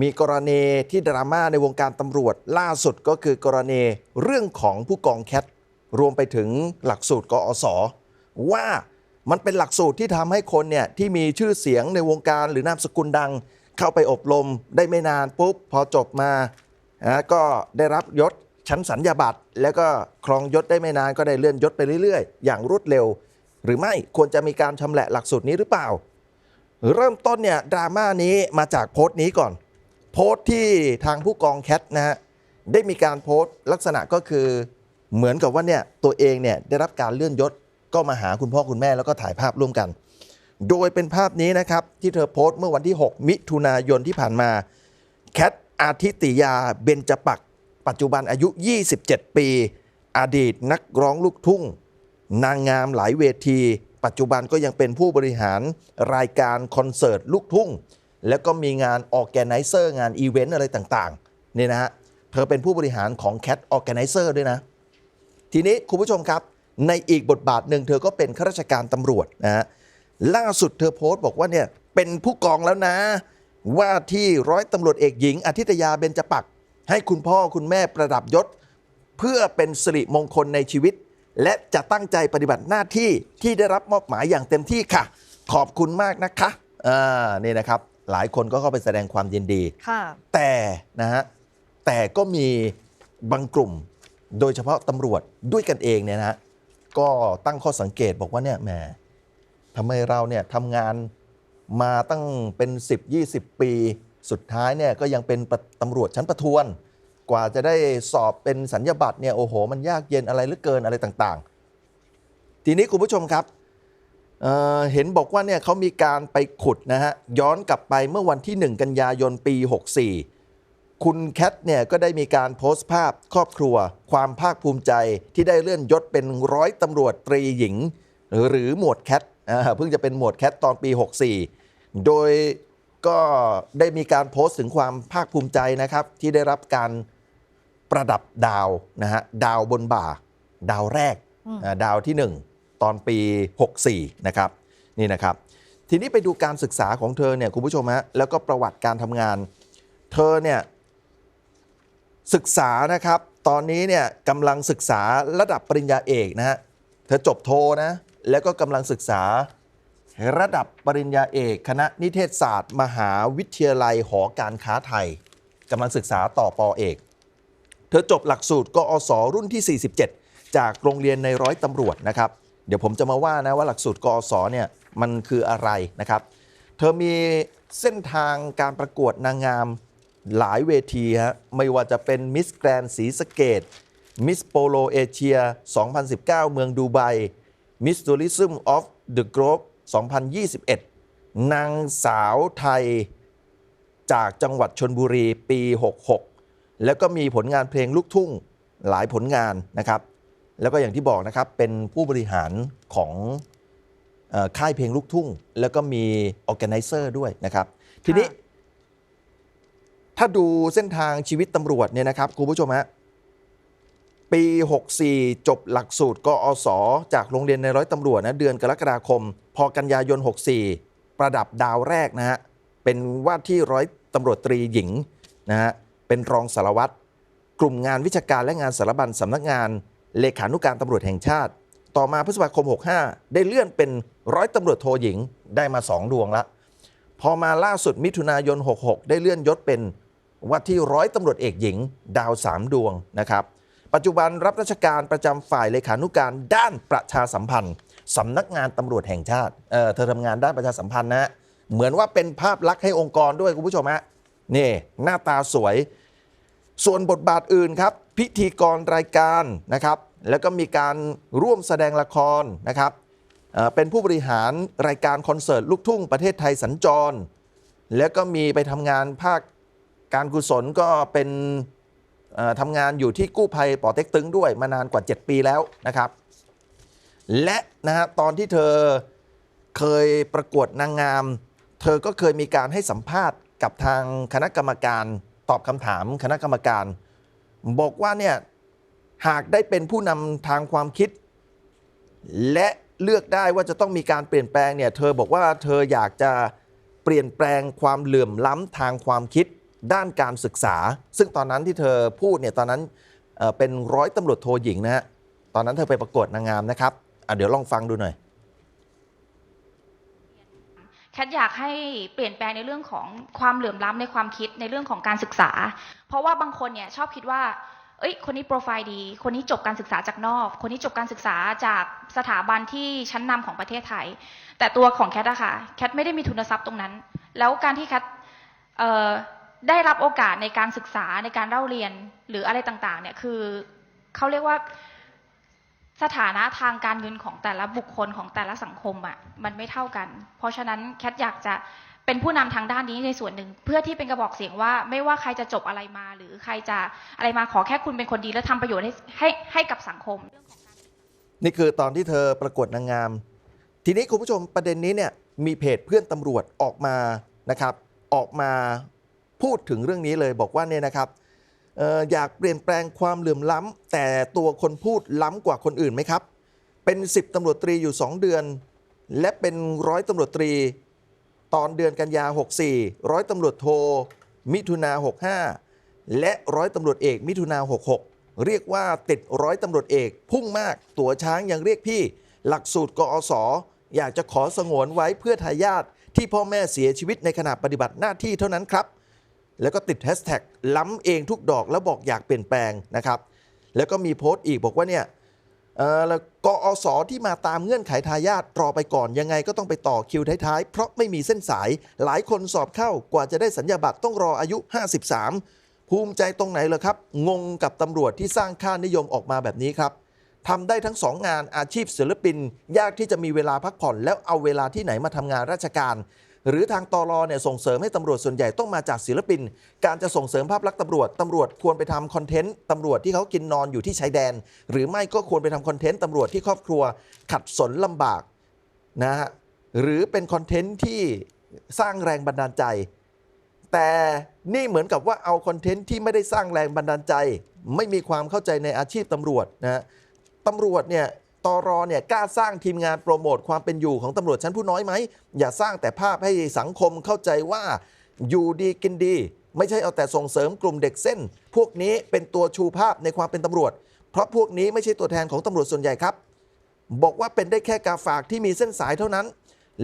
มีกรณีที่ดราม่าในวงการตำรวจล่าสุดก็คือกรณีเรื่องของผู้กองแคทรวมไปถึงหลักสูตรกอสว่ามันเป็นหลักสูตรที่ทำให้คนเนี่ยที่มีชื่อเสียงในวงการหรือนามสกุลดัง เข้าไปอบรมได้ไม่นานปุ๊บพอจบมานะก็ได้รับยศชั้นสัญญาบัตรแล้วก็ครองยศได้ไม่นานก็ได้เลื่อนยศไปเรื่อยๆ อย่างรวดเร็ว หรือไม่ควรจะมีการชำแหละหลักสูตรนี้หรือเปล่า เริ่มต้นเนี่ยดราม่านี้มาจากโพสต์นี้ก่อน โพสต์ที่ทางผู้กองแคทนะฮะได้มีการโพสต์ลักษณะก็คือเหมือนกับว่าเนี่ยตัวเองเนี่ยได้รับการเลื่อนยศก็มาหาคุณพ่อคุณแม่แล้วก็ถ่ายภาพร่วมกัน โดยเป็นภาพนี้นะครับ ที่เธอโพสต์เมื่อวันที่ 6 มิถุนายนที่ผ่านมาแคทอาทิตยาเบญจปักปัจจุบันอายุ 27 ปี อดีตนักร้องลูกทุ่ง นางงามหลายเวที ปัจจุบันก็ยังเป็นผู้บริหารรายการคอนเสิร์ตลูกทุ่ง แล้วก็มีงานออแกไนเซอร์งานอีเวนต์อะไรต่างๆเนี่ยนะฮะเธอเป็นผู้บริหารของ Cat Organizer ด้วยนะ ทีนี้คุณผู้ชมครับ ในอีกบทบาทหนึ่งเธอก็เป็นข้าราชการตำรวจนะฮะล่าสุดเธอโพสต์บอกว่าเนี่ยเป็นผู้กองแล้วนะ ว่าที่ร้อยตำรวจเอกหญิงอาทิตยาเบญจปัก ให้คุณพ่อคุณแม่ประดับยศ เพื่อเป็นสิริมงคลในชีวิต และจะตั้งใจปฏิบัติหน้าที่ที่ได้รับมอบหมายอย่างเต็มที่ค่ะ ขอบคุณมากนะคะอ่านี่นะครับ หลายคนก็เข้าไปแสดงความยินดี ค่ะ แต่นะฮะแต่ก็มีบางกลุ่ม โดยเฉพาะตำรวจด้วยกันเองเนี่ยนะฮะก็ตั้งข้อสังเกตบอกว่าเนี่ยแหมทำไมเราเนี่ยทำงานมาตั้งเป็น 10 20 ปี สุดท้ายเนี่ยก็ยังเป็นปะตำรวจชั้นประทวน กว่าจะได้สอบเป็นสัญญาบัตรเนี่ยโอ้โห มันยากเย็นอะไรเหลือเกินอะไรต่างๆ ทีนี้คุณผู้ชมครับ เอ่อเห็นบอกว่าเนี่ยเขามีการไปขุดนะฮะย้อนกลับไปเมื่อวันที่ 1 กันยายนปี 64 คุณแคทเนี่ยก็ได้มีการโพสต์ภาพครอบครัว ความภาคภูมิใจที่ได้เลื่อนยศเป็นร้อยตำรวจตรีหญิง หรือหมวดแคทอ่าเพิ่งจะเป็นหมวดแคทตอนปี 64 โดยก็ได้มีการโพสต์ถึงความภาคภูมิใจนะครับที่ได้รับการประดับดาวนะฮะดาวบนบ่า ดาวแรกอืมอ่าดาวที่ 1 ตอนปี 64 นะครับนี่นะครับ ทีนี้ไปดูการศึกษาของเธอเนี่ยคุณผู้ชมฮะแล้วก็ประวัติการทำงาน เธอเนี่ยศึกษานะครับ ตอนนี้เนี่ยกำลังศึกษาระดับปริญญาเอกนะฮะเธอจบโทนะแล้วก็กำลังศึกษาระดับปริญญาเอก คณะนิเทศศาสตร์ มหาวิทยาลัยหอการค้าไทยกำลังศึกษาต่อปอเอก เธอจบหลักสูตรกอสรุ่นที่ 47 จากโรงเรียนในร้อยตำรวจนะครับ เดี๋ยวผมจะมาว่านะว่าหลักสูตรกอสเนี่ยมันคืออะไรนะครับ เธอมีเส้นทางการประกวดนางงามหลายเวทีฮะไม่ว่าจะเป็นมิสแกรนสีสเกตมิสโปโลเอเชีย 2019 เมืองดูไบมิส t ูริซึมออฟเดอะกร e 2021 นางสาวไทยจากจังหวัดชนบุรีปี 66 แล้วก็มีผลงานเพลงลูกทุ่งหลายผลงานนะครับ แล้วก็อย่างที่บอกนะครับ เป็นผู้บริหารของเออค่ายเพลงลูกทุ่ง แล้วก็มีออแกไนเซอร์ด้วยนะครับ ทีนี้ ถ้าดูเส้นทางชีวิตตำรวจเนี่ยนะครับคุณผู้ชมฮะปี 64 จบหลักสูตรกอสจากโรงเรียนในร้อยตำรวจนะเดือนกรกฎาคม พอกันยายน 64 ประดับดาวแรกนะฮะเป็นว่าที่ร้อยตำรวจตรีหญิงนะฮะเป็นรองสารวัตรกลุ่มงานวิชาการและงานสารบัญสำนักงาน เลขานุการตำรวจแห่งชาติ ต่อมาพฤษภาคม 65 ได้เลื่อนเป็นร้อยตำรวจโทหญิงได้มา 2 ดวงละ พอมาล่าสุดมิถุนายน 66 ได้เลื่อนยศเป็นว่าที่ร้อยตำรวจเอกหญิง ดาว 3 ดวงนะครับ ปัจจุบันรับราชการประจำฝ่ายเลขานุการด้านประชาสัมพันธ์สำนักงานตำรวจแห่งชาติเออเธอทำงานด้านประชาสัมพันธ์นะฮะเหมือนว่าเป็นภาพลักษณ์ให้องค์กรด้วยคุณผู้ชมฮะนี่หน้าตาสวย ส่วนบทบาทอื่นครับ พิธีกรรายการนะครับ แล้วก็มีการร่วมแสดงละครนะครับเป็นผู้บริหารรายการคอนเสิร์ตลูกทุ่งประเทศไทยสัญจร แล้วก็มีไปทำงานภาคการกุศลก็เป็นทำงานอยู่ที่กู้ภัยป่อเต็กตึงด้วยมานานกว่า 7 ปีแล้วนะครับ และนะฮะตอนที่เธอเคยประกวดนางงาม เธอก็เคยมีการให้สัมภาษณ์กับทางคณะกรรมการ ตอบคำถามคณะกรรมการ บอกว่าเนี่ยหากได้เป็นผู้นำทางความคิด และเลือกได้ว่าจะต้องมีการเปลี่ยนแปลงเนี่ยเธอบอกว่าเธออยากจะเปลี่ยนแปลงความเหลื่อมล้ำทางความคิดด้านการศึกษา ซึ่งตอนนั้นที่เธอพูดเนี่ยตอนนั้นเป็นร้อยตำรวจโทหญิงนะฮะตอนนั้นเธอไปประกวดนางงามนะครับเดี๋ยวลองฟังดูหน่อย แคทอยากให้เปลี่ยนแปลงในเรื่องของความเหลื่อมล้ำในความคิดในเรื่องของการศึกษา เพราะว่าบางคนเนี่ยชอบคิดว่า เอ้ย คนนี้โปรไฟล์ดี คนนี้จบการศึกษาจากนอก คนนี้จบการศึกษาจากสถาบันที่ชั้นนำของประเทศไทย แต่ตัวของแคทอะค่ะ แคทไม่ได้มีทุนทรัพย์ตรงนั้น แล้วการที่แคทได้รับโอกาสในการศึกษาในการเล่าเรียนหรืออะไรต่างๆ เนี่ย คือเขาเรียกว่า สถานะทางการเงินของแต่ละบุคคลของแต่ละสังคมอะมันไม่เท่ากัน เพราะฉะนั้นแคทอยากจะเป็นผู้นำทางด้านนี้ในส่วนหนึ่ง เพื่อที่เป็นกระบอกเสียงว่า ไม่ว่าใครจะจบอะไรมา หรือใครจะอะไรมาขอแค่คุณเป็นคนดีและทำประโยชน์ให้ให้ให้กับสังคม นี่คือตอนที่เธอประกวดนางงาม ทีนี้คุณผู้ชมประเด็นนี้เนี่ยมีเพจเพื่อนตำรวจออกมานะครับ ออกมาพูดถึงเรื่องนี้เลยบอกว่าเนี่ยนะครับ อยากเปลี่ยนแปลงความเหลื่อมล้ำแต่ตัวคนพูดล้ำกว่าคนอื่นไหมครับ เป็น 10ตำรวจตรีอยู่ 2 เดือน และเป็นร้อยตำรวจตรี ตอนเดือนกันยา 64 ร้อยตำรวจโท มิถุนา 65 และร้อยตำรวจเอกมิถุนา 66 เรียกว่าติดร้อยตำรวจเอกพุ่งมากตัวช้างยังเรียกพี่ หลักสูตรกอสอยากจะขอสงวนไว้เพื่อทายาทที่พ่อแม่เสียชีวิตในขณะปฏิบัติหน้าที่เท่านั้นครับ แล้วก็ติดแฮชแท็กล้ำเองทุกดอกแล้วบอกอยากเปลี่ยนแปลงนะครับ แล้วก็มีโพสต์อีกบอกว่าเนี่ยเออแล้วกอสที่มาตามเงื่อนไขทายาทรอไปก่อนยังไงก็ต้องไปต่อคิวท้ายๆ เพราะไม่มีเส้นสายหลายคนสอบเข้ากว่าจะได้สัญญาบัตรต้องรออายุ 53 ภูมิใจตรงไหนเหรอครับ งงกับตำรวจที่สร้างค่านิยมออกมาแบบนี้ครับทำได้ทั้งสองงานอาชีพศิลปิน ยากที่จะมีเวลาพักผ่อน แล้วเอาเวลาที่ไหนมาทำงานราชการ หรือทางตอรอเนี่ยส่งเสริมให้ตำรวจส่วนใหญ่ต้องมาจากศิลปิน การจะส่งเสริมภาพลักษณ์ตำรวจตำรวจควรไปทำคอนเทนต์ตำรวจที่เขากินนอนอยู่ที่ชายแดน หรือไม่ก็ควรไปทำคอนเทนต์ตำรวจที่ครอบครัวขัดสนลำบากนะฮะหรือเป็นคอนเทนต์ที่สร้างแรงบันดาลใจ แต่นี่เหมือนกับว่าเอาคอนเทนต์ที่ไม่ได้สร้างแรงบันดาลใจ ไม่มีความเข้าใจในอาชีพตำรวจนะฮะตำรวจเนี่ย ตรเนี่ยกล้าสร้างทีมงานโปรโมทความเป็นอยู่ของตำรวจชั้นผู้น้อยไหม อย่าสร้างแต่ภาพให้สังคมเข้าใจว่าอยู่ดีกินดี ไม่ใช่เอาแต่ส่งเสริมกลุ่มเด็กเส้น พวกนี้เป็นตัวชูภาพในความเป็นตำรวจ เพราะพวกนี้ไม่ใช่ตัวแทนของตำรวจส่วนใหญ่ครับ บอกว่าเป็นได้แค่กาฝากที่มีเส้นสายเท่านั้น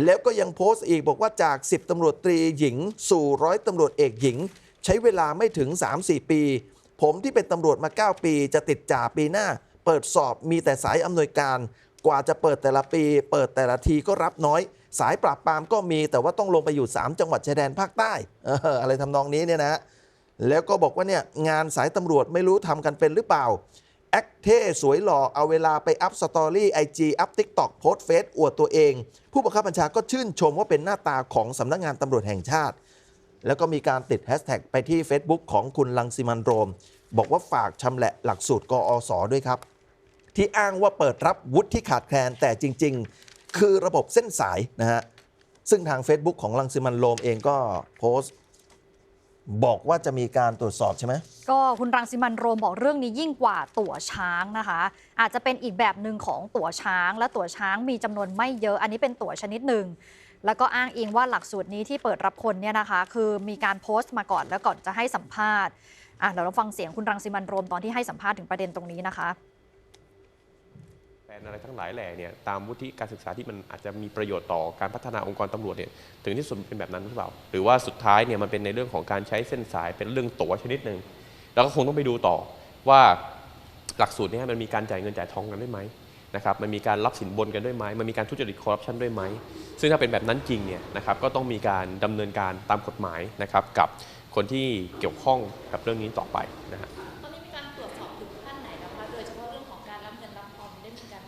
แล้วก็ยังโพสต์อีกบอกว่าจาก 10ตำรวจตรีหญิง สู่ร้อยตำรวจเอกหญิง ใช้เวลาไม่ถึง 3-4 ปี ผมที่เป็นตำรวจมา 9 ปี จะติดจ่าปีหน้า ปิดสอบมีแต่สายอำนวยการ กว่าจะเปิดแต่ละปี เปิดแต่ละทีก็รับน้อย สายปราบปรามก็มีแต่ว่าต้องลงไปอยู่ 3 จังหวัดชายแดนภาคใต้อะไรทำนองนี้เนี่ยนะฮะแล้วก็บอกว่าเนี่ยงานสายตำรวจไม่รู้ทำกันเป็นหรือเปล่าแอคเท่สวยหล่อเอาเวลาไปอัพสตอรี่ไอจีอัพทิกตอกโพสเฟซอวดตัวเอง ผู้บังคับบัญชาก็ชื่นชมว่าเป็นหน้าตาของสำนักงานตำรวจแห่งชาติ แล้วก็มีการติดแฮชแท็กไปที่ Facebook ของคุณลังสิมันโรม บอกว่าฝากชำแหละหลักสูตรกออสด้วยครับ ที่อ้างว่าเปิดรับวุฒิที่ขาดแคลนแต่จริง ๆ คือระบบเส้นสายนะฮะซึ่งทาง Facebook ของลังสิมันโรมเองก็โพสต์บอกว่าจะมีการตรวจสอบใช่ไหม ก็คุณรังสิมันโรมบอกเรื่องนี้ยิ่งกว่าตั๋วช้างนะคะ อาจจะเป็นอีกแบบหนึ่งของตั๋วช้าง และตั๋วช้างมีจำนวนไม่เยอะ อันนี้เป็นตั๋วชนิดหนึ่ง แล้วก็อ้างอิงว่าหลักสูตรนี้ที่เปิดรับคนเนี่ยนะคะ คือมีการโพสต์มาก่อนแล้วก่อนจะให้สัมภาษณ์อะเดี๋ยวเราฟังเสียงคุณรังสิมันโรมตอนที่ให้สัมภาษณ์ถึงประเด็นตรงนี้นะคะ แฟนอะไรทั้งหลายแหล่เนี่ยตามวุฒิการศึกษาที่มันอาจจะมีประโยชน์ต่อการพัฒนาองค์กรตำรวจเนี่ยถึงที่สุดเป็นแบบนั้นหรือเปล่า หรือว่าสุดท้ายเนี่ยมันเป็นในเรื่องของการใช้เส้นสายเป็นเรื่องตั๋วชนิดหนึ่งแล้วก็คงต้องไปดูต่อว่าหลักสูตรเนี้มันมีการจ่ายเงินจ่ายทองกันด้วยไหมนะครับมันมีการรับสินบนกันด้วยไหมมันมีการทุจริตคอร์รัปชันด้วยไหมซึ่งถ้าเป็นแบบนั้นจริงเนี่ยนะครับก็ต้องมีการดำเนินการตามกฎหมายนะครับกับคนที่เกี่ยวข้องกับเรื่องนี้ต่อไปนะฮะต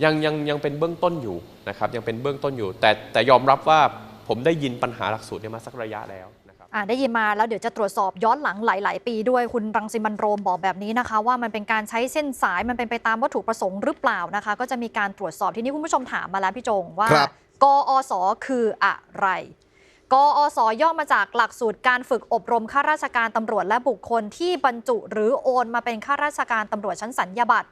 ยังยังยังเป็นเบื้องต้นอยู่นะครับยังเป็นเบื้องต้นอยู่ แต่แต่ยอมรับว่าผมได้ยินปัญหาหลักสูตรเนี่ยมาสักระยะแล้วนะครับอ่าได้ยินมาแล้วเดี๋ยวจะตรวจสอบย้อนหลังหลาย ๆ ปีด้วยคุณรังสิมันต์โรมบอกแบบนี้นะคะ ว่ามันเป็นการใช้เส้นสายมันเป็นไปตามวัตถุประสงค์หรือเปล่านะคะ ก็จะมีการตรวจสอบทีนี้คุณผู้ชมถามมาแล้วพี่จงว่าครับกอสคืออะไรกอสย่อมาจากหลักสูตรการฝึกอบรมข้าราชการตำรวจและบุคคลที่บรรจุ หรือโอนมาเป็นข้าราชการตำรวจชั้นสัญญาบัตร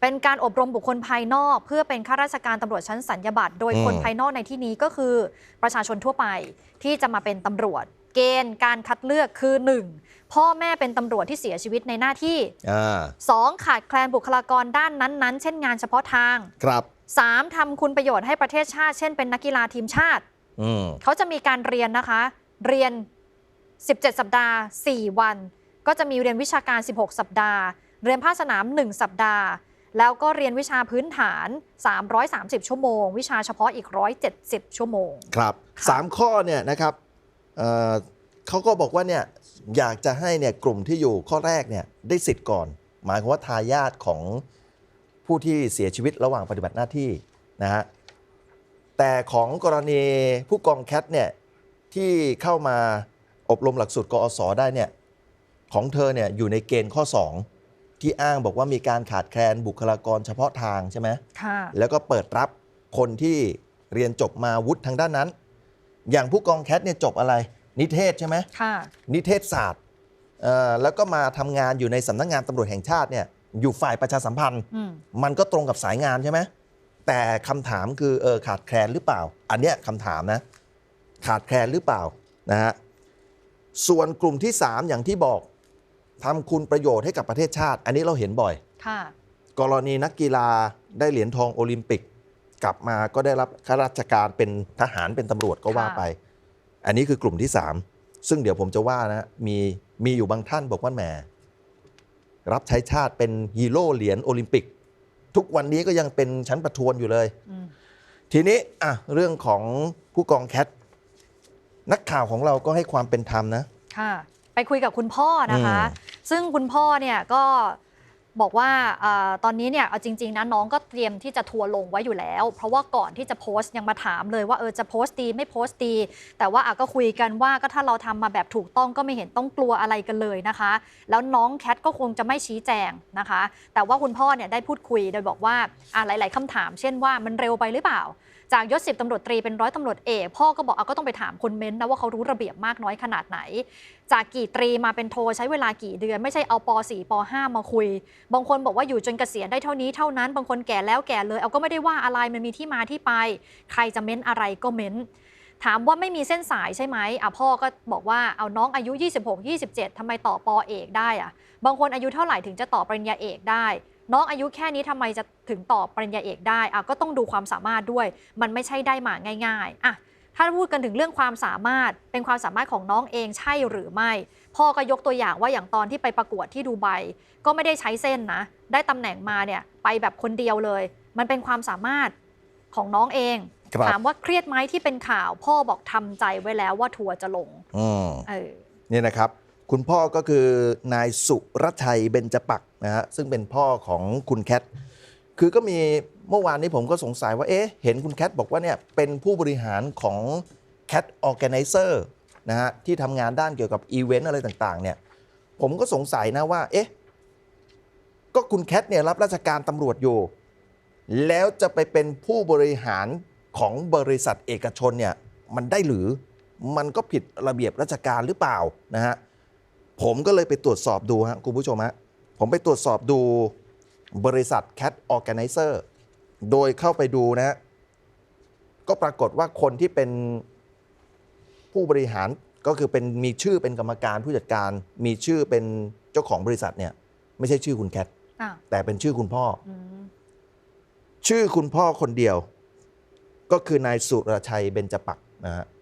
เป็นการอบรมบุคคลภายนอก เพื่อเป็นข้าราชการตำรวจชั้นสัญญาบัตรโดยอืมคนภายนอกในที่นี้ก็คือประชาชนทั่วไปที่จะมาเป็นตำรวจ เกณฑ์การคัดเลือกคือ 1. พ่อแม่เป็นตำรวจที่เสียชีวิตในหน้าที่อ่า 2. ขาดแคลนบุคลากรด้านนั้นๆ เช่นงานเฉพาะทาง ครับ 3. ทำคุณประโยชน์ให้ประเทศชาติ เช่นเป็นนักกีฬาทีมชาติอืมเขาจะมีการเรียนนะคะ เรียน 17 สัปดาห์ 4 วัน ก็จะมีเรียนวิชาการ 16 สัปดาห์ เรียนภาคสนาม 1 สัปดาห์ แล้วก็เรียนวิชาพื้นฐาน 330 ชั่วโมง วิชาเฉพาะอีก 170 ชั่วโมง ครับค่ะสามข้อเนี่ยนะครับเอ่อเขาก็บอกว่าเนี่ยอยากจะให้เนี่ยกลุ่มที่อยู่ข้อแรกเนี่ยได้สิทธิ์ก่อน หมายความว่าทายาทของผู้ที่เสียชีวิตระหว่างปฏิบัติหน้าที่นะฮะแต่ของกรณีผู้กองแคทเนี่ยที่เข้ามาอบรมหลักสูตรกอสได้เนี่ยของเธอเนี่ยอยู่ในเกณฑ์ข้อ 2 ที่อ้างบอกว่ามีการขาดแคลนบุคลากรเฉพาะทางใช่ไหมค่ะแล้วก็เปิดรับคนที่เรียนจบมาวุฒิทางด้านนั้น อย่างผู้กองแคทเนี่ยจบอะไร นิเทศใช่ไหมค่ะ นิเทศศาสตร์เอ่อแล้วก็มาทำงานอยู่ในสำนักงานตำรวจแห่งชาติเนี่ยอยู่ฝ่ายประชาสัมพันธ์อืมมันก็ตรงกับสายงานใช่ไหมแต่คำถามคือเออขาดแคลนหรือเปล่า อันเนี้ยคำถามนะ ขาดแคลนหรือเปล่านะฮะส่วนกลุ่มที่ 3 อย่างที่บอก ทำคุณประโยชน์ให้กับประเทศชาติ อันนี้เราเห็นบ่อยค่ะกรณีนักกีฬาได้เหรียญทองโอลิมปิก กลับมาก็ได้รับข้าราชการเป็นทหารเป็นตำรวจก็ว่าไป อันนี้คือกลุ่มที่ 3 ซึ่งเดี๋ยวผมจะว่านะมีมีอยู่บางท่านบอกว่าแหมรับใช้ชาติเป็นฮีโร่เหรียญโอลิมปิก ทุกวันนี้ก็ยังเป็นชั้นประทวนอยู่เลยอืมทีนี้อะเรื่องของผู้กองแคทนักข่าวของเราก็ให้ความเป็นธรรมนะ ค่ะไปคุยกับคุณพ่อนะคะอืมซึ่งคุณพ่อเนี่ยก็บอกว่าอาตอนนี้เนี่ยเอาจริง ๆนะน้องก็เตรียมที่จะทัวร์ลงไว้อยู่แล้ว เพราะว่าก่อนที่จะโพสต์ยังมาถามเลยว่าเออจะโพสต์ดีไม่โพสต์ดี แต่ว่าอะก็คุยกันว่าก็ถ้าเราทำมาแบบถูกต้องก็ไม่เห็นต้องกลัวอะไรกันเลยนะคะ แล้วน้องแคทก็คงจะไม่ชี้แจงนะคะ แต่ว่าคุณพ่อเนี่ยได้พูดคุยโดยบอกว่าอะหลาย ๆคำถาม เช่นว่ามันเร็วไปหรือเปล่า จากยศสิบตำรวจตรีเป็นร้อยตำรวจเอกพ่อก็บอกเอาก็ต้องไปถามคนเม้นต์นะว่าเขารู้ระเบียบมากน้อยขนาดไหน จากกี่ตรีมาเป็นโทใช้เวลากี่เดือน ไม่ใช่เอาป .4 ป .5 มาคุย บางคนบอกว่าอยู่จนเกษียณได้เท่านี้เท่านั้น บางคนแก่แล้วแก่เลย เอาก็ไม่ได้ว่าอะไรมันมีที่มาที่ไป ใครจะเม้นอะไรก็เม้นถามว่าไม่มีเส้นสายใช่ไหมอะพ่อก็บอกว่าเอาน้องอายุ 26 27ทำไมต่อปอเอกได้อะ บางคนอายุเท่าไหร่ถึงจะต่อปริญญาเอกได้ น้องอายุแค่นี้ทำไมจะถึงต่อปริญญาเอกได้อะก็ต้องดูความสามารถด้วย มันไม่ใช่ได้มาง่ายๆอะถ้าพูดกันถึงเรื่องความสามารถเป็นความสามารถของน้องเองใช่หรือไม่ พ่อก็ยกตัวอย่างว่าอย่างตอนที่ไปประกวดที่ดูไบก็ไม่ได้ใช้เส้นนะ ได้ตำแหน่งมาเนี่ยไปแบบคนเดียวเลย มันเป็นความสามารถของน้องเองครับถามว่าเครียดไหมที่เป็นข่าว พ่อบอกทำใจไว้แล้วว่าทัวร์จะลงอืมเออนี่นะครับ คุณพ่อก็คือนายสุรชัยเบญจปักษ์ นะฮะซึ่งเป็นพ่อของคุณแคทคือก็มีเมื่อวานนี้ผมก็สงสัยว่าเอ๊ะเห็นคุณแคทบอกว่าเนี่ยเป็นผู้บริหารของ Cat Organizer นะฮะที่ทำงานด้านเกี่ยวกับอีเวนต์อะไรต่างๆเนี่ยผมก็สงสัยนะว่าเอ๊ะก็คุณแคทเนี่ยรับราชการตำรวจอยู่ แล้วจะไปเป็นผู้บริหารของบริษัทเอกชนเนี่ยมันได้หรือมันก็ผิดระเบียบราชการหรือเปล่านะฮะผมก็เลยไปตรวจสอบดูฮะคุณผู้ชมฮะ ผมไปตรวจสอบดูบริษัท Cat Organizer โดยเข้าไปดูนะฮะก็ปรากฏว่าคนที่เป็นผู้บริหารก็คือเป็นมีชื่อเป็นกรรมการผู้จัดการ มีชื่อเป็นเจ้าของบริษัทเนี่ย ไม่ใช่ชื่อคุณแคทอะแต่เป็นชื่อคุณพ่ออืมชื่อคุณพ่อคนเดียว ก็คือนายสุรชัยเบญจปักษ์นะฮะเออ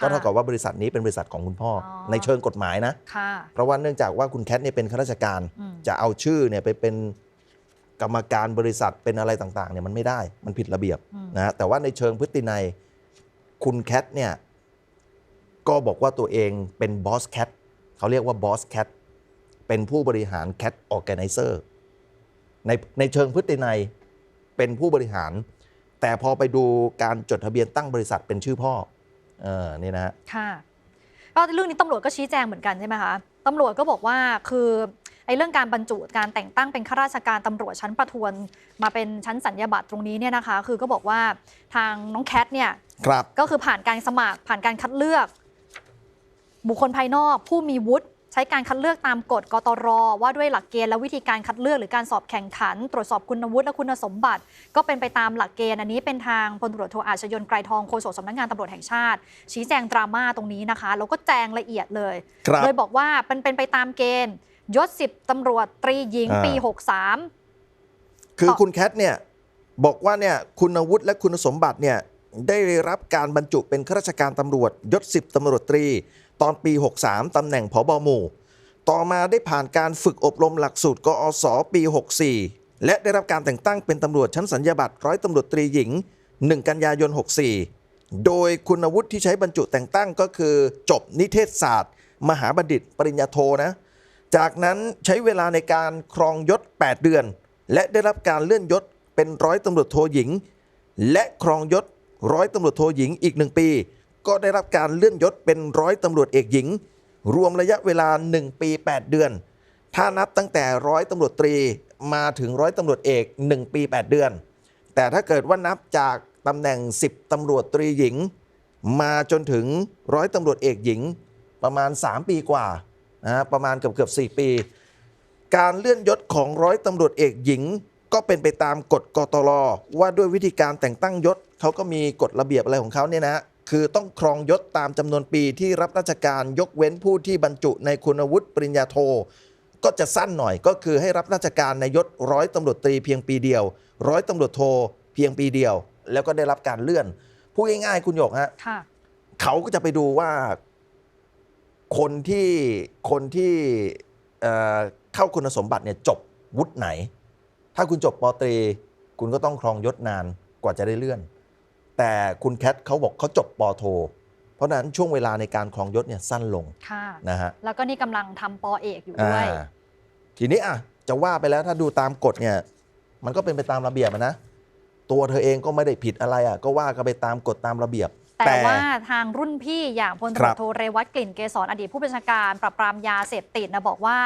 ก็เท่ากับว่าบริษัทนี้เป็นบริษัทของคุณพ่ออในเชิงกฎหมายนะค่ะเพราะว่าเนื่องจากว่าคุณแคทเนี่ยเป็นข้าราชการอืมจะเอาชื่อเนี่ยไปเป็นกรรมการบริษัทเป็นอะไรต่างๆเนี่ยมันไม่ได้มันผิดระเบียบอืมนะฮะแต่ว่าในเชิงพฤตินัยคุณแคทเนี่ยก็บอกว่าตัวเองเป็นบอสแคทเขาเรียกว่าบอสแคทเป็นผู้บริหารแคทออแกไนเซอร์ในในเชิงพฤตินัยเป็นผู้บริหาร แต่พอไปดูการจดทะเบียนตั้งบริษัทเป็นชื่อพ่อ เออนี่นะฮะค่ะก็เรื่องนี้ตำรวจก็ชี้แจงเหมือนกันใช่ไหมคะตำรวจก็บอกว่าคือไอ้เรื่องการบรรจุการแต่งตั้งเป็นข้าราชการตำรวจชั้นประทวน มาเป็นชั้นสัญญาบัตรตรงนี้เนี่ยนะคะ คือก็บอกว่าทางน้องแคทเนี่ยครับก็คือผ่านการสมัครผ่านการคัดเลือก บุคคลภายนอก ผู้มีวุฒิ ช้การคัดเลือกตามกฎกตร ว่าด้วยหลักเกณฑ์และวิธีการคัดเลือกหรือการสอบแข่งขัน ตรวจสอบคุณวุฒิและคุณสมบัติ ก็เป็นไปตามหลักเกณฑ์อันนี้เป็นทางพลตำรวจโทอาชญนไกรทองโฆษกสำนักงานตำรวจแห่งชาติ ชี้แจงดราม่าตรงนี้นะคะแล้วก็แจงละเอียดเลยครับโดยบอกว่าเป็นเป็นไปตามเกณฑ์ยศสิบตำรวจตรีหญิงอ่าปี63คือต่อคุณแคทเนี่ยบอกว่าเนี่ยคุณวุฒิและคุณสมบัติเนี่ยได้รับการบรรจุเป็นข้าราชการตำรวจยศสิบตำรวจตรี ตอนปี 63 ตำแหน่งผบหมู่ ต่อมาได้ผ่านการฝึกอบรมหลักสูตรกอศปี 64 และได้รับการแต่งตั้งเป็นตำรวจชั้นสัญญาบัตรร้อยตำรวจตรีหญิง 1 กันยายน 64 โดยคุณวุฒิที่ใช้บรรจุแต่งตั้งก็คือ จบนิเทศศาสตร์ มหาบัณฑิต ปริญญาโทนะ จากนั้นใช้เวลาในการครองยศ 8 เดือน และได้รับการเลื่อนยศเป็นร้อยตำรวจโทหญิง และครองยศร้อยตำรวจโทหญิงอีกหนึ่งปี ก็ได้รับการเลื่อนยศเป็นร้อยตำรวจเอกหญิง รวมระยะเวลา 1 ปี 8 เดือน ถ้านับตั้งแต่ร้อยตำรวจตรีมาถึงร้อยตำรวจเอก 1 ปี 8 เดือน แต่ถ้าเกิดว่านับจากตำแหน่ง 10ตำรวจตรีหญิง มาจนถึงร้อยตำรวจเอกหญิง ประมาณ 3 ปีกว่านะประมาณเกือบเกือบ4ปี การเลื่อนยศของร้อยตำรวจเอกหญิง ก็เป็นไปตามกฎกตรว่าด้วยวิธีการแต่งตั้งยศเขาก็มีกฎระเบียบอะไรของเขาเนี่ยนะ คือต้องครองยศตามจำนวนปีที่รับราชการยกเว้นผู้ที่บรรจุในคุณวุฒิปริญญาโท ก็จะสั้นหน่อยก็คือให้รับราชการในยศร้อยตำรวจตรีเพียงปีเดียว ร้อยตำรวจโทเพียงปีเดียว แล้วก็ได้รับการเลื่อนพูดง่ายๆ คุณหยกฮะค่ะเขาก็จะไปดูว่า คนที่คนที่เอ่อเข้าคุณสมบัติเนี่ยจบวุฒิไหน ถ้าคุณจบปอตรี คุณก็ต้องครองยศนานกว่าจะได้เลื่อน แต่คุณแคทเขาบอกเขาจบปอโท เพราะฉะนั้นช่วงเวลาในการครองยศเนี่ยสั้นลงค่ะนะฮะแล้วก็นี่กำลังทำปอเอกอยู่ด้วย อ่าทีนี้อะจะว่าไปแล้วถ้าดูตามกฎเนี่ยมันก็เป็นไปตามระเบียบอะนะ ตัวเธอเองก็ไม่ได้ผิดอะไรอะก็ว่ากันไปตามกฎตามระเบียบ แต่ว่าทางรุ่นพี่อย่างพลตำรครัวจบ โทเรวัตกลิ่นเกษรอดีตผู้บัญชาการปราบปรามยาเสพติดนะบอกว่า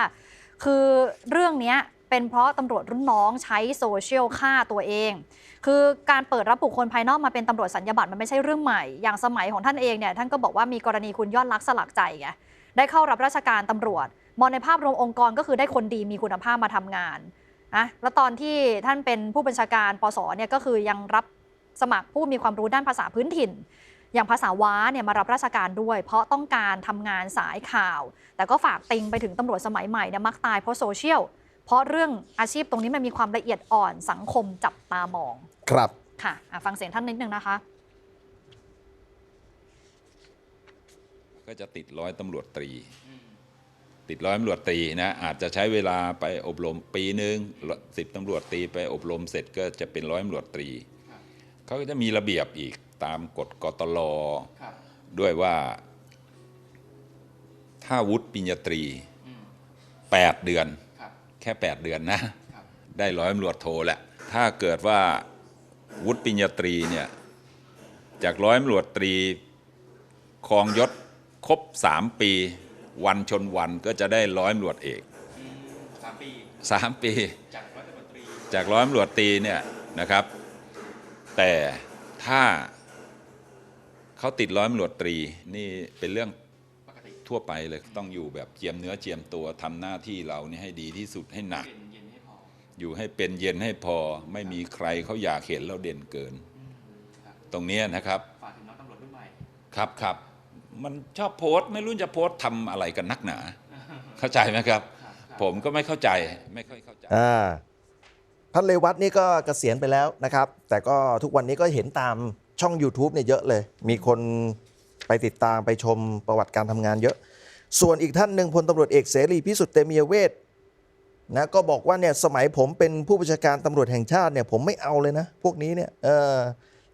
คือเรื่องเนี้ย เป็นเพราะตำรวจรุ่นน้องใช้โซเชียลฆ่าตัวเอง คือการเปิดรับบุคคลภายนอกมาเป็นตำรวจสัญญาบัตรมันไม่ใช่เรื่องใหม่ อย่างสมัยของท่านเองเนี่ยท่านก็บอกว่ามีกรณีคุณยอดรักษณ์สลักใจไงได้เข้ารับราชการตำรวจ มองในภาพรวมองค์กรก็คือได้คนดีมีคุณภาพมาทำงานนะแล้วตอนที่ท่านเป็นผู้บัญชาการปสเนี่ยก็คือยังรับสมัครผู้มีความรู้ด้านภาษาพื้นถิ่น อย่างภาษาว้าเนี่ยมารับราชการด้วย เพราะต้องการทำงานสายข่าว แต่ก็ฝากติงไปถึงตำรวจสมัยใหม่เนี่ยมักตายเพราะโซเชียล เพราะเรื่องอาชีพตรงนี้มันมีความละเอียดอ่อนสังคมจับตามองครับ ค่ะอะฟังเสียงท่านนิดนึงนะคะ ก็จะติดร้อยตำรวจตรี ติดร้อยตำรวจตรีนะอาจจะใช้เวลาไปอบรมปีหนึ่งสิบตำรวจตรีไปอบรมเสร็จก็จะเป็นร้อยตำรวจตรีเขาก็จะมีระเบียบอีกตามกฎกตลด้วยว่า ถ้าวุฒิปริญญาตรีแปดเดือน แค่แปดเดือนนะ ได้ร้อยตำรวจโทแหละ ถ้าเกิดว่าวุฒิปริญญาตรีเนี่ย จากร้อยตำรวจตรีครองยศครบสามปี วันชนวันก็จะได้ร้อยตำรวจเอกสามปีสามปีจากร้อยตำรวจตรีเนี่ยนะครับ แต่ถ้าเขาติดร้อยตำรวจตรีนี่เป็นเรื่อง ทั่วไปเลยต้องอยู่แบบเจียมเนื้อเจียมตัวทำหน้าที่เรานี่ให้ดีที่สุดให้หนัก อยู่ให้เป็นเย็นให้พอไม่มีใครเขาอยากเห็นเราเด่นเกิน ตรงเนี้ยนะครับครับครับมันชอบโพสต์ไม่รู้จะโพสต์ทำอะไรกันนักหนา เข้าใจไหมครับ ผมก็ไม่เข้าใจไม่ค่อยเข้าใจอ่าท่านเลวัตนี่ก็เกษียณไปแล้วนะครับ แต่ก็ทุกวันนี้ก็เห็นตามช่อง YouTube เนี่ยเยอะเลย มีคน ไปติดตามไปชมประวัติการทำงานเยอะ ส่วนอีกท่านหนึ่งพลตำรวจเอกเสรีพิสุทธิ์เตมียเวทนะก็บอกว่าเนี่ยสมัยผมเป็นผู้บัญชาการตำรวจแห่งชาติเนี่ยผมไม่เอาเลยนะ พวกนี้เนี่ยเออ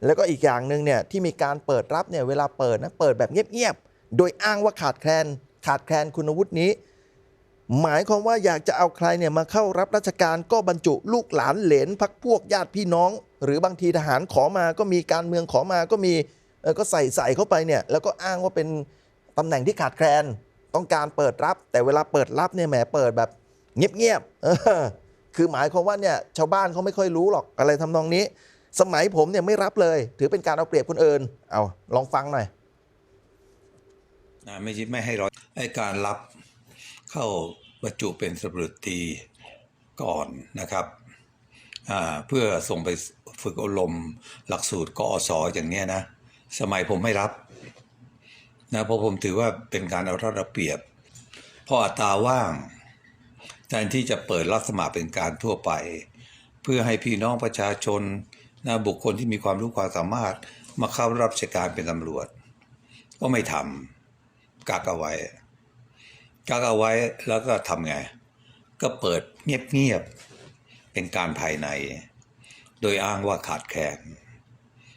แล้วก็อีกอย่างหนึ่งเนี่ยที่มีการเปิดรับเนี่ยเวลาเปิดนะเปิดแบบเงียบๆโดยอ้างว่าขาดแคลนขาดแคลนคุณวุฒินี้ หมายความว่าอยากจะเอาใครเนี่ยมาเข้ารับราชการก็บรรจุลูกหลานเหลนพักพวกญาติพี่น้อง หรือบางทีทหารขอมาก็มีการเมืองขอมาก็มี ก็ใส่ใส่เข้าไปเนี่ยแล้วก็อ้างว่าเป็นตำแหน่งที่ขาดแคลนต้องการเปิดรับ แต่เวลาเปิดรับเนี่ยแหมเปิดแบบเงียบๆคือหมายความว่าเนี่ยชาวบ้านเขาไม่ค่อยรู้หรอกอะไรทำนองนี้ สมัยผมเนี่ยไม่รับเลย ถือเป็นการเอาเปรียบคนอื่นเอาลองฟังหน่อยนะไม่ใช่ไม่ให้ร้อยไอ้การรับเข้าบรรจุเป็นสับรุตีก่อนนะครับเพื่อส่งไปฝึกอบรมหลักสูตรกอสอย่างเนี้ยนะ สมัยผมไม่รับนะเพราะผมถือว่าเป็นการเอารัดเอาเปรียบเพราะอัตราว่างแทนที่จะเปิดรับสมัครเป็นการทั่วไป เพื่อให้พี่น้องประชาชนนะบุคคลที่มีความรู้ความสามารถมาเข้ารับราชการเป็นตำรวจ ก็ไม่ทำกักเอาไว้กักเอาไว้แล้วก็ทำไง ก็เปิดเงียบๆเป็นการภายใน โดยอ้างว่าขาดแคลน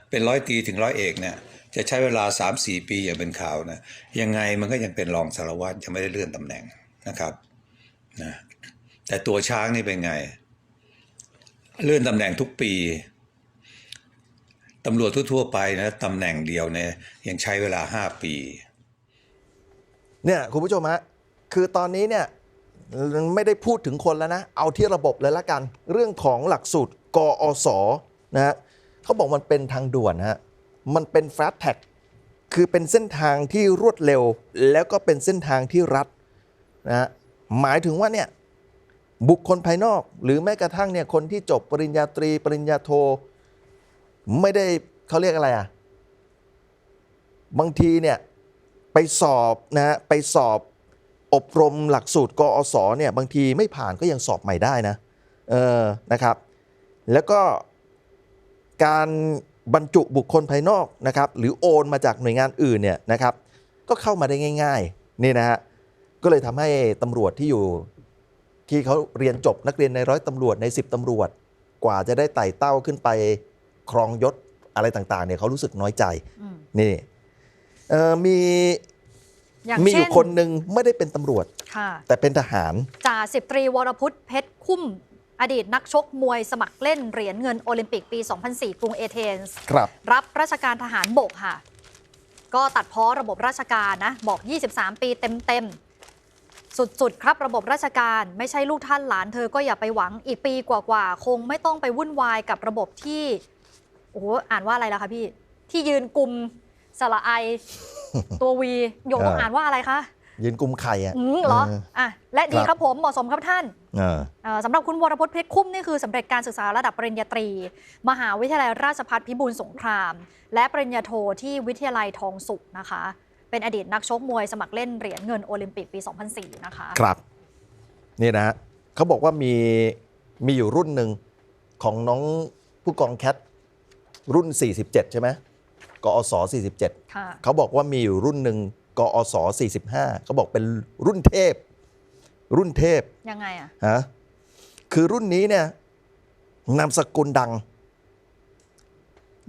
เป็นร้อยตีถึงร้อยเอกเนี่ยจะใช้เวลา 3-4 ปีอย่างเป็นข่าวนะยังไงมันก็ยังเป็นรองสารวัตรยังไม่ได้เลื่อนตำแหน่งนะครับนะแต่ตัวช้างนี่เป็นไง เลื่อนตำแหน่งทุกปีตำรวจทั่วๆไปนะตำแหน่งเดียวเนี่ยยังใช้เวลา 5 ปี เนี่ยคุณผู้ชมฮะคือตอนนี้เนี่ยไม่ได้พูดถึงคนแล้วนะ เอาที่ระบบเลยละกัน เรื่องของหลักสูตรกอสนะฮะ เขาบอกมันเป็นทางด่วนฮะมันเป็น fast tag คือเป็นเส้นทางที่รวดเร็ว แล้วก็เป็นเส้นทางที่รัดนะฮะหมายถึงว่าเนี่ยบุคคลภายนอก หรือแม้กระทั่งเนี่ยคนที่จบปริญญาตรี ปริญญาโท ไม่ได้เขาเรียกอะไรอะบางทีเนี่ยไปสอบนะฮะไปสอบอบรมหลักสูตรกอสเนี่ยบางทีไม่ผ่านก็ยังสอบใหม่ได้นะเออนะครับ แล้วก็ การบรรจุบุคคลภายนอกนะครับหรือโอนมาจากหน่วยงานอื่นเนี่ยนะครับก็เข้ามาได้ง่าย ๆนี่นะฮะก็เลยทำให้ตำรวจที่อยู่ที่เขาเรียนจบนักเรียนในร้อยตำรวจใน 10ตำรวจ กว่าจะได้ไต่เต้าขึ้นไปครองยศอะไรต่างๆเนี่ยเขารู้สึกน้อยใจอืมนี่เอ่อมีอย่างมีอเช่ยู่นคนหนึ่งไม่ได้เป็นตำรวจค่ะแต่เป็นทหารจ่าสิบตรีวรพุทธเพชรคุ้ม อดีตนักชกมวยสมัครเล่นเหรียญเงินโอลิมปิกปี 2004 กรุงเอเธนส์ครับรับราชการทหารบกค่ะ ก็ตัดพ้อระบบราชการนะ บอก 23 ปีเต็มๆ สุดๆ ครับระบบราชการไม่ใช่ลูกท่านหลานเธอก็อย่าไปหวังอีกปีกว่าๆ คงไม่ต้องไปวุ่นวายกับระบบที่โอ้โหอ่านว่าอะไรล่ะคะพี่ ที่ยืนกลุ่มสระไอตัววีโยงเอออ่อ่านว่าอะไรคะ ยืนกุมไข่อะอืมเหรอเอออะและดีครับครับผมเหมาะสมครับท่านเออเอ่อสำหรับคุณวรพจน์เพชรคุ้มนี่คือสำเร็จการศึกษาระดับปริญญาตรี มหาวิทยาลัยราชภัฏพิบูลสงคราม และปริญญาโทที่วิทยาลัยทองสุขนะคะ เป็นอดีตนักชกมวยสมัครเล่นเหรียญเงินโอลิมปิกปี 2004 นะคะ ครับ นี่นะฮะเขาบอกว่ามีมีอยู่รุ่นหนึ่งของน้องผู้กองแคทรุ่น 47 ใช่ไหมกอส47ค่ะเขาบอกว่ามีอยู่รุ่นหนึ่ง กอส45เขาบอกเป็นรุ่นเทพ รุ่นเทพยังไงอะฮะคือรุ่นนี้เนี่ยนามสกุลดัง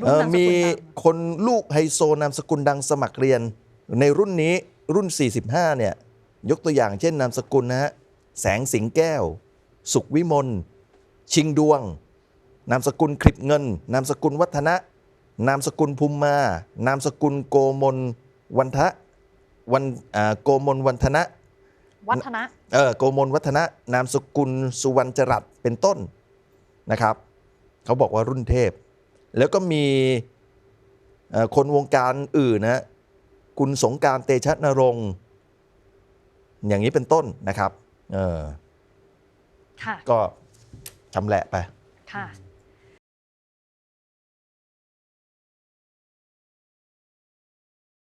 รุ่นเอ่อนามสกุลดังมีคนลูกไฮโซนามสกุลดังสมัครเรียน ในรุ่นนี้รุ่น 45 เนี่ย ยกตัวอย่างเช่นนามสกุลนะฮะแสงสิงแก้ว สุขวิมลชิงดวง นามสกุลคลิปเงิน นามสกุลวัฒนะ นามสกุลภูมิมา นามสกุลโกมลวันทะ วันอ่าโกมลวันธนะ วัฒนะเออโกมลวัฒนะนามสกุลสุวรรณจรัสเป็นต้นนะครับเขาบอกว่ารุ่นเทพ แล้วก็มีเอ่อคนวงการอื่นนะคุณสงกรารเตชะนรงค์อย่างนี้เป็นต้นนะครับ เออค่ะก็ชำแหละไป ค่ะ